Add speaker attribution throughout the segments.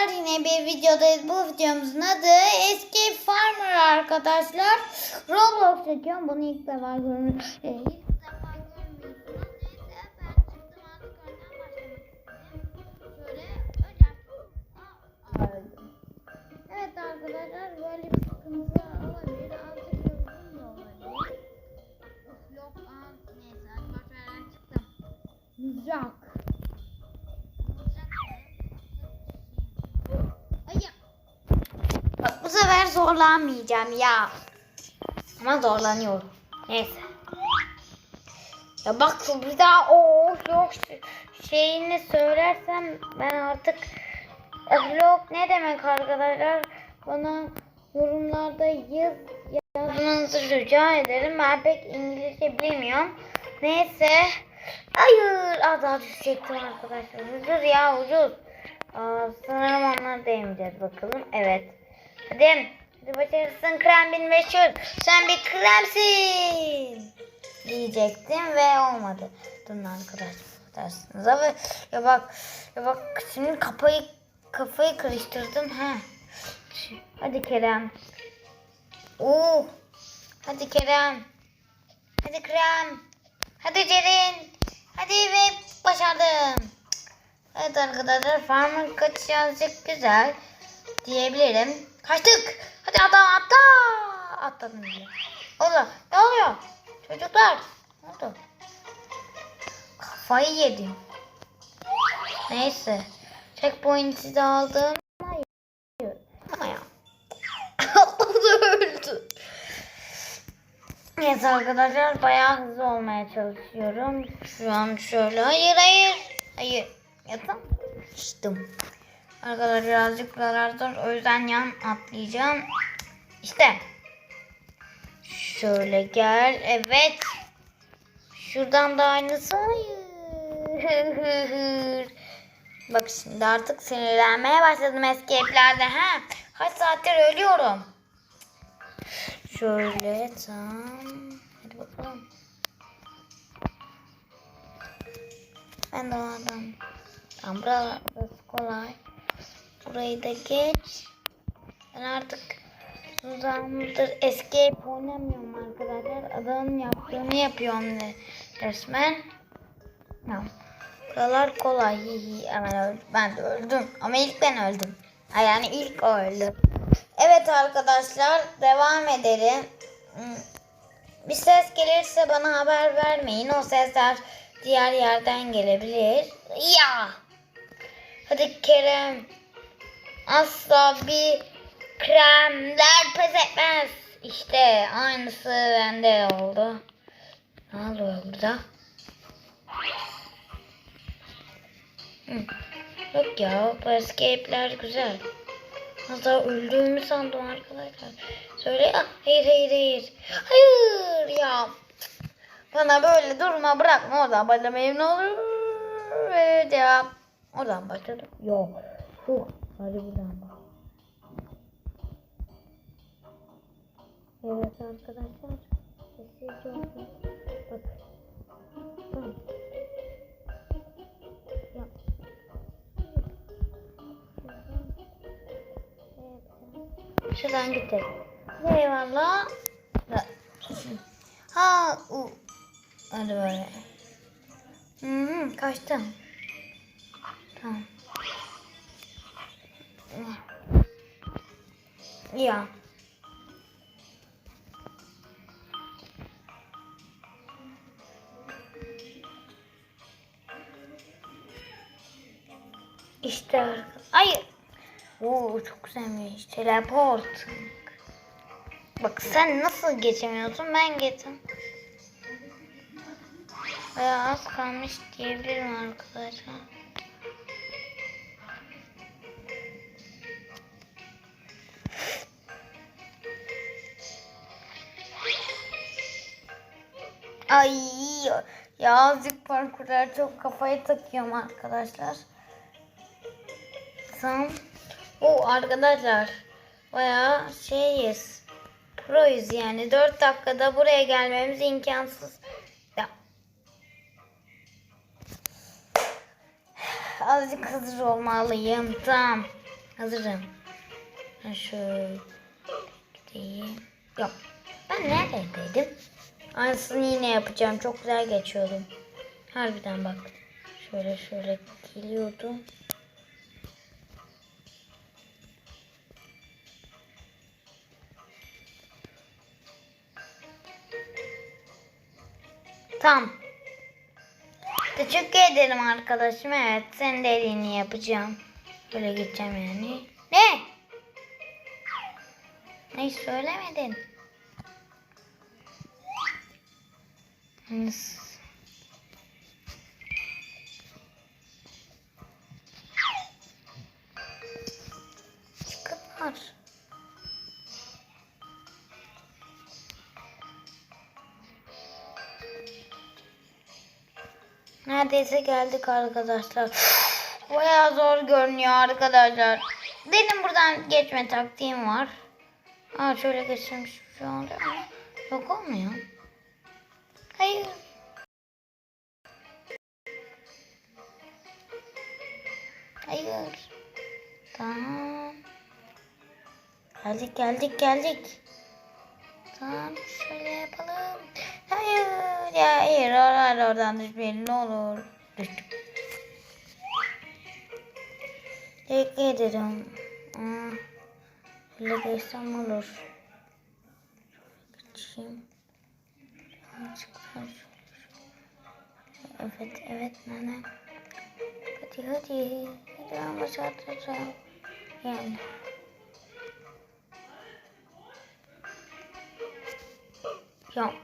Speaker 1: arkadaşlar yine bir videodayız. Bu videomuzun adı Escape Farmer arkadaşlar. Roblox çekiyorum. Bunu ilk defa görüyorum. Zorlanmayacağım ya. Ama zorlanıyorum. Neyse. Ya bak bir daha o yok şeyini söylersem ben artık vlog ne demek arkadaşlar bana yorumlarda yaz yazmanızı rica ederim. Ben pek İngilizce bilmiyorum. Neyse. Hayır az daha düşecektim arkadaşlar. Ucuz ya ucuz. Aa, sanırım onlar değmeyeceğiz bakalım. Evet. Hadi. Başarısın krem bin meşhur. Sen bir kremsin. Diyecektim ve olmadı. Durun arkadaşlar. Ama ya bak ya bak şimdi kafayı kafayı karıştırdım ha. Hadi Kerem. Oo. Hadi Kerem. Hadi Krem. Hadi Cerin. Hadi ve başardım. Evet arkadaşlar farmın kaçışı azıcık güzel diyebilirim. Kaçtık. Hadi adam atla. Atladım diye. Allah ne oluyor? Çocuklar. Ne oldu? Kafayı yedim. Neyse. Checkpoint'i de aldım. Ama ya. da öldü. Neyse arkadaşlar bayağı hızlı olmaya çalışıyorum. Şu an şöyle. Hayır hayır. Hayır. Yatım. Açtım. Arkadaşlar birazcık buralar zor. O yüzden yan atlayacağım. İşte. Şöyle gel. Evet. Şuradan da aynısı. Hayır. Bak şimdi artık sinirlenmeye başladım eski. Ha? Kaç saattir ölüyorum. Şöyle tam. Hadi bakalım. Ben de o adam. Tamam burası kolay. Burayı da geç. Ben artık uzandır escape oynamıyorum arkadaşlar. Adamın yaptığını yapıyorum resmen. Tamam. Buralar kolay. Hemen öldüm. Ben de öldüm. Ama ilk ben öldüm. Ha, Yani ilk o öldü. Evet arkadaşlar devam edelim. Hmm. Bir ses gelirse bana haber vermeyin. O sesler diğer yerden gelebilir. Ya. Hadi Kerem. Asla bir kremler pes etmez. İşte aynısı bende oldu. Ne oluyor burada? Hı. Yok ya bu escape'ler güzel. Daha öldüğümü sandım arkadaşlar. Söyle ya. Hayır hayır hayır. Hayır ya. Bana böyle durma bırakma oradan başlamayayım ne olur. Ve cevap. Oradan başladım. Yok. Huh. Hadi buradan bak. Evet arkadaşlar. Sessizce olsun. Bak. Tamam. Şuradan gidelim. Eyvallah. Ha, u. Hadi böyle. Hı, kaçtım. Tamam. Ya. İşte Hayır. Oo çok güzelmiş. Teleport. Bak sen nasıl geçemiyorsun ben geçtim. Bayağı az kalmış diyebilirim arkadaşlar. Ay ya azıcık parkurlar çok kafayı takıyorum arkadaşlar. Tamam. O arkadaşlar bayağı şeyiz. Proyuz yani. 4 dakikada buraya gelmemiz imkansız. Ya. Azıcık hızlı olmalıyım. Tamam. Hazırım. Şöyle gideyim. Yok. Ben neredeydim? Aynısını yine yapacağım. Çok güzel geçiyordum. Harbiden bak. Şöyle şöyle geliyordum. Tamam. Teşekkür ederim arkadaşım. Evet senin dediğini yapacağım. Böyle gideceğim yani. Ne? Ne söylemedin? Çıkıplar. Neredeyse geldik arkadaşlar. Bayağı zor görünüyor arkadaşlar. Benim buradan geçme taktiğim var. Aa şöyle geçirmiş şu anda ama yok olmuyor. Geldik geldik geldik. Tamam şöyle yapalım. Hayır ya hayır oralar oradan düşmeyelim ne olur. Düştüm. Teşekkür ederim. Aa, Böyle geçsem olur. Geçeyim. Evet evet nene. Hadi hadi. Hadi ama çatlatacağım. Yani. Ya.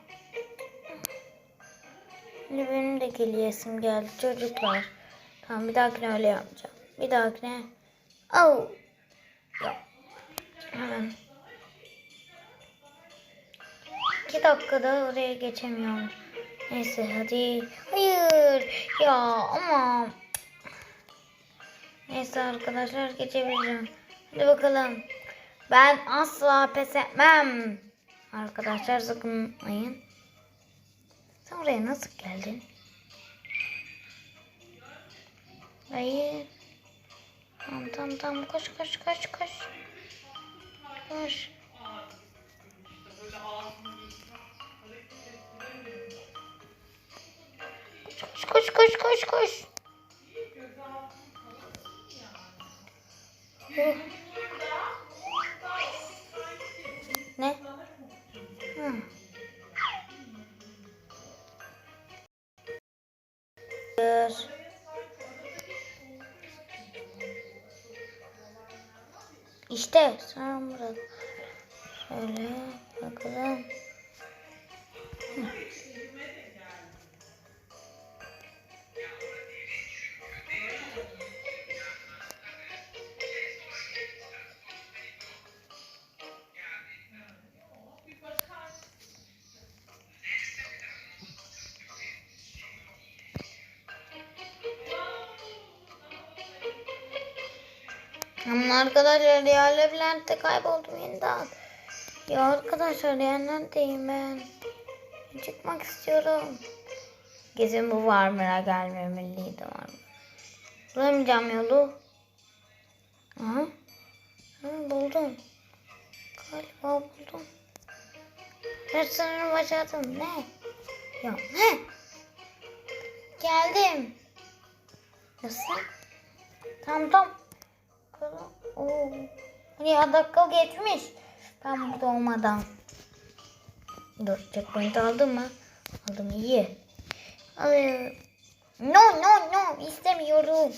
Speaker 1: Şimdi benim de geliyesim geldi çocuklar. Tamam bir dahakine öyle yapacağım. Bir dahakine. Oh. Ya. Hemen. İki dakikada oraya geçemiyorum. Neyse hadi. Hayır. Ya ama. Neyse arkadaşlar geçebilirim. Hadi bakalım. Ben asla pes etmem. Arkadaşlar sakınmayın. Sen oraya nasıl geldin? Hayır. Tamam tamam tamam koş koş koş koş. Koş. Koş koş koş koş koş. Hı. Hayır. İşte sonra burada. Şöyle bakalım. Hı. Arkadaşlar Real Labirent'te kayboldum yeniden. Ya arkadaşlar Real ben? Çıkmak istiyorum. Kesin bu Varmır'a gelmemeliydi var. Bulamayacağım yolu. Aha. Hı, buldum. Galiba buldum. Ben sanırım başardım. Ne? Ya ne? Geldim. Nasıl? Tamam tamam. Oo. Ya dakika geçmiş. Ben burada olmadan. Dur checkpoint aldım mı? Aldım iyi. Alıyorum. No no no istemiyorum.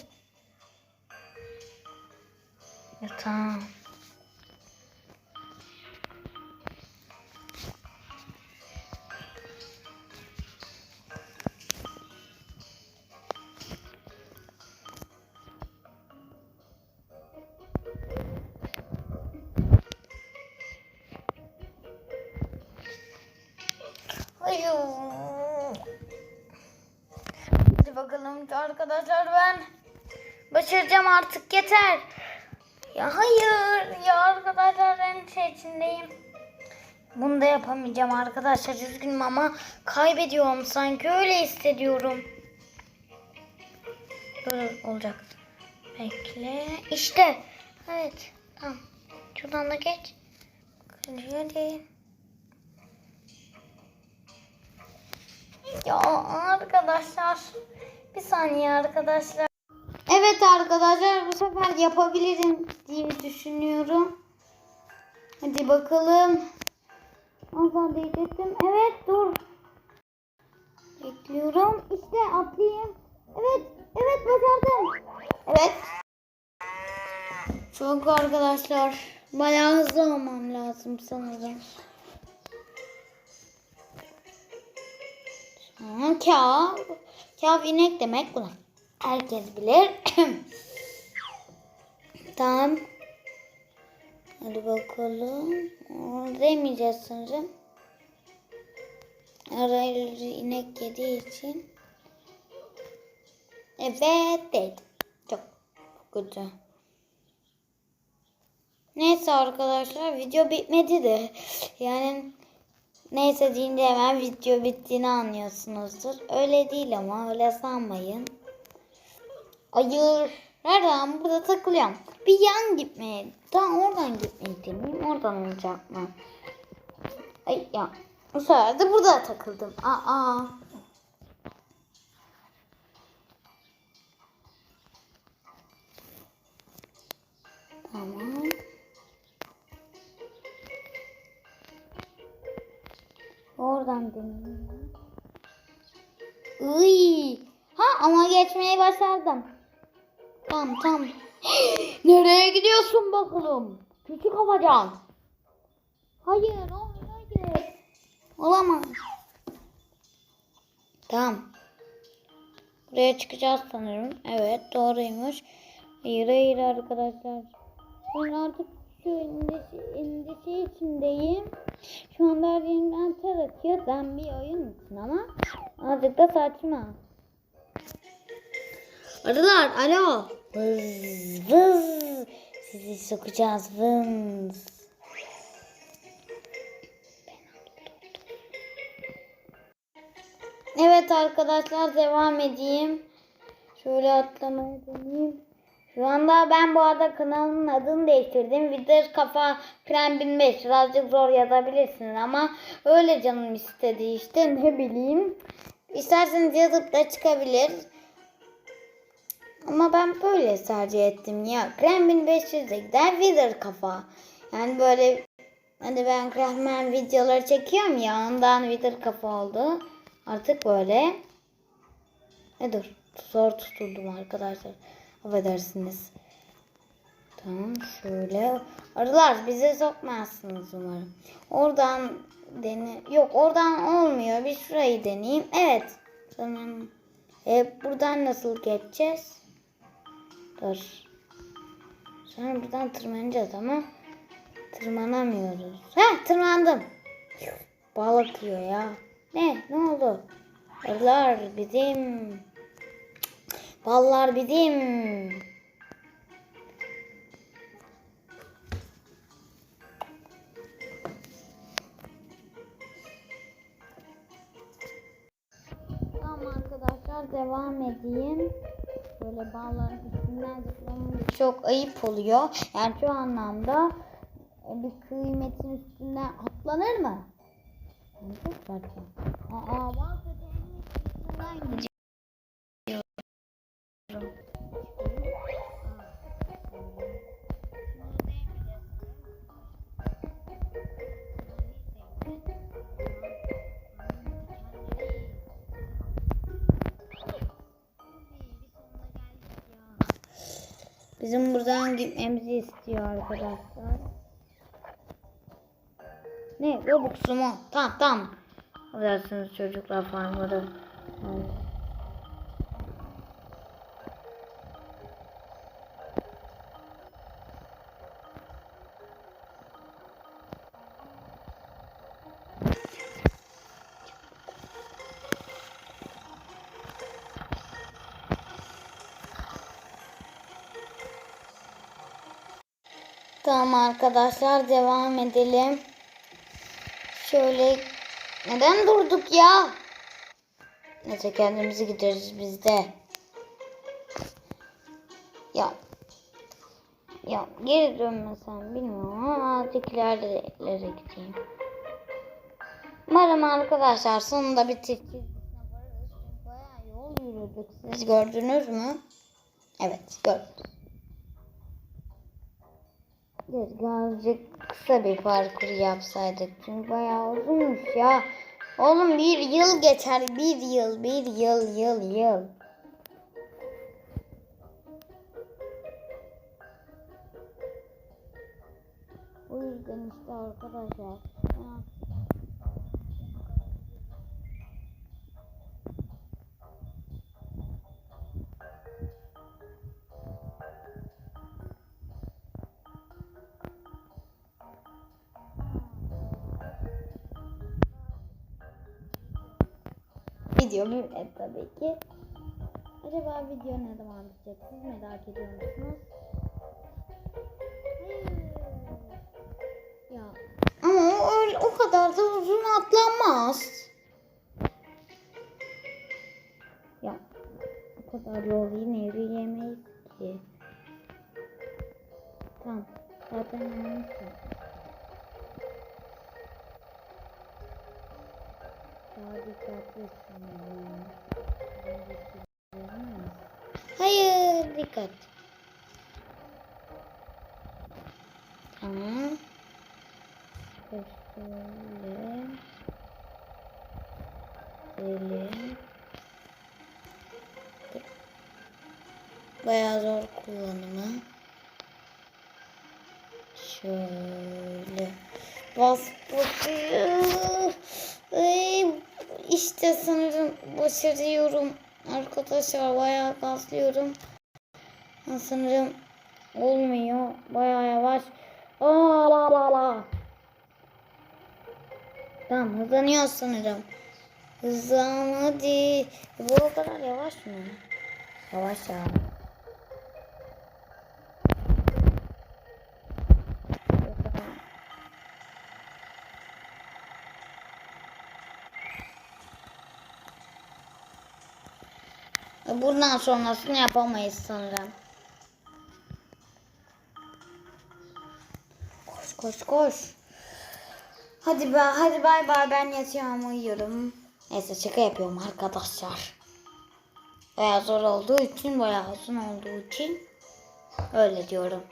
Speaker 1: Ya tamam. Artık yeter. Ya hayır ya arkadaşlar şey içindeyim. Bunu da yapamayacağım arkadaşlar üzgünüm ama kaybediyorum sanki öyle hissediyorum. Dur, olacak. Bekle. İşte Evet. Tamam. Şuradan da geç. Hadi. Ya arkadaşlar. Bir saniye arkadaşlar. Evet arkadaşlar bu sefer yapabilirim diye düşünüyorum. Hadi bakalım. Azal diyecektim. Evet dur. Bekliyorum. İşte atlayayım. Evet. Evet başardım. Evet. Çok arkadaşlar. Bayağı hızlı olmam lazım sanırım. Kav. Kav inek demek bunu. Herkes bilir. tamam. Hadi bakalım. Orada demeyeceğiz sanırım. Arayı inek yediği için. Evet değil. Çok kötü. Neyse arkadaşlar video bitmedi de. Yani neyse deyince hemen video bittiğini anlıyorsunuzdur. Öyle değil ama öyle sanmayın. Hayır. Nereden? Burada takılıyorum. Bir yan gitmeye. Tam oradan gitmeyi deneyeyim. Oradan olacak mı? Ay ya. Bu sefer de burada takıldım. Aa. Tamam. Oradan deneyeyim. Iy. Ha ama geçmeyi başardım. Tamam tamam. Nereye gidiyorsun bakalım? Küçük afacan. Hayır, hayır, hayır. Olamaz. Tamam. Buraya çıkacağız sanırım. Evet doğruymuş. Hayır hayır arkadaşlar. Ben artık şu endişe, endişe içindeyim. Şu anda her yerimden ter. Ben bir oyun için ama azıcık da saçma. Arılar alo. Vız vız. Sizi sokacağız vız. Evet arkadaşlar devam edeyim. Şöyle atlamaya deneyeyim. Şu anda ben bu arada kanalımın adını değiştirdim. Vidır Kafa Krem 1005. Birazcık zor yazabilirsiniz ama öyle canım istedi işte ne bileyim. İsterseniz yazıp da çıkabilir. Ama ben böyle tercih ettim ya. Krem 1500'e gider Wither kafa. Yani böyle hani ben Kremmen videoları çekiyorum ya ondan Wither kafa oldu. Artık böyle. E dur. Zor tuturdum arkadaşlar. Affedersiniz. Tamam şöyle. Arılar bize sokmazsınız umarım. Oradan dene. Yok oradan olmuyor. Bir şurayı deneyeyim. Evet. Tamam. E, buradan nasıl geçeceğiz? Dur. Sonra buradan tırmanacağız ama tırmanamıyoruz. Heh tırmandım. Bal akıyor ya. Ne? Ne oldu? Arılar bizim. Ballar bizim. Tamam arkadaşlar devam edeyim. Böyle zıplamam çok ayıp oluyor. Yani şu anlamda e, bir kıymetin üstünden atlanır mı? Yani çok saçma. Aa üstünden gidiyorum. Bizim buradan gitmemizi istiyor arkadaşlar. Ne? Robux mu? Tamam tamam. Affedersiniz çocuklar farmları. Evet. Arkadaşlar devam edelim. Şöyle neden durduk ya? Neyse kendimizi gideriz biz de. Ya Ya geri dönmesem bilmiyorum ama azıcık ilerlere gideyim. Umarım arkadaşlar sonunda bir. Çünkü Bayağı yol yürüdük. Siz gördünüz mü? Evet gördüm. Birazcık kısa bir parkur yapsaydık. Çünkü bayağı uzunmuş ya. Oğlum bir yıl geçer. Bir yıl, bir yıl, yıl, yıl. O yüzden işte arkadaşlar. Ha, Video böyle tabii ki. Acaba video ne zaman bitecek? Siz merak ediyor musunuz? Ya. Ama o, öyle, o kadar da uzun atlanmaz. Ya. O kadar yol yine yürüyemeyiz ki. Tamam. Zaten yanlış yaptım. Daha dikkatli sanırım. Hayır dikkat. Tamam. Şöyle. Böyle. Bayağı zor kullanımı. Şöyle. Bas basıyor. Ay, işte sanırım başarıyorum. Arkadaşlar bayağı gazlıyorum. Sanırım olmuyor. Bayağı yavaş. Aa, la la la. Tamam hızlanıyor sanırım. Hızlan hadi. Bu kadar yavaş mı? Yavaş ya. Bundan sonrasını yapamayız sanırım. Koş koş koş. Hadi be, hadi bay bay ben yatıyorum uyuyorum. Neyse şaka yapıyorum arkadaşlar. Bayağı zor olduğu için bayağı uzun olduğu için öyle diyorum.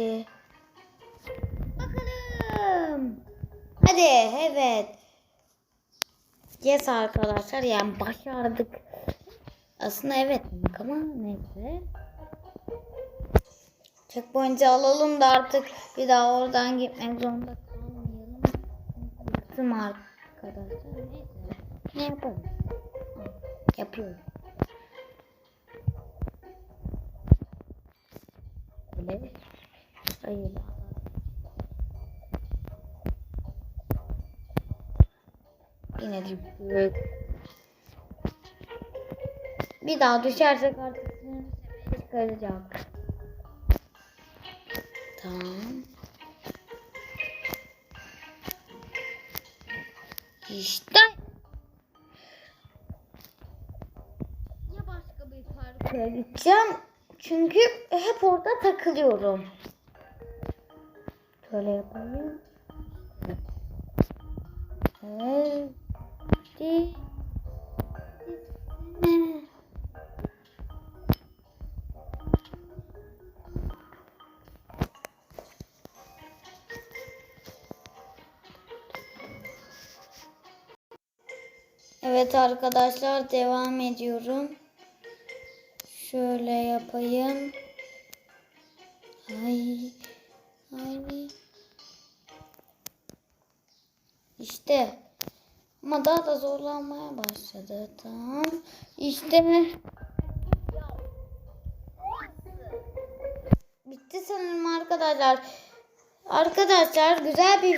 Speaker 1: Haydi. Bakalım. Hadi evet. Yes arkadaşlar yani başardık. Aslında evet ama neyse. Checkpoint'i alalım da artık bir daha oradan gitmek zorunda kalmayalım. Bıktım arkadaşlar. Neyse. Ne yapalım? Yapıyorum. Böyle. Hayır. Yine düştük. Bir daha düşersek artık çıkaracak. Tamam. İşte. Ya başka bir parka gideceğim. Çünkü hep orada takılıyorum. Şöyle yapayım. Hadi. Evet arkadaşlar devam ediyorum. Şöyle yapayım. Ay. Ay. Daha da zorlanmaya başladı. Tamam. İşte. Bitti sanırım arkadaşlar. Arkadaşlar güzel bir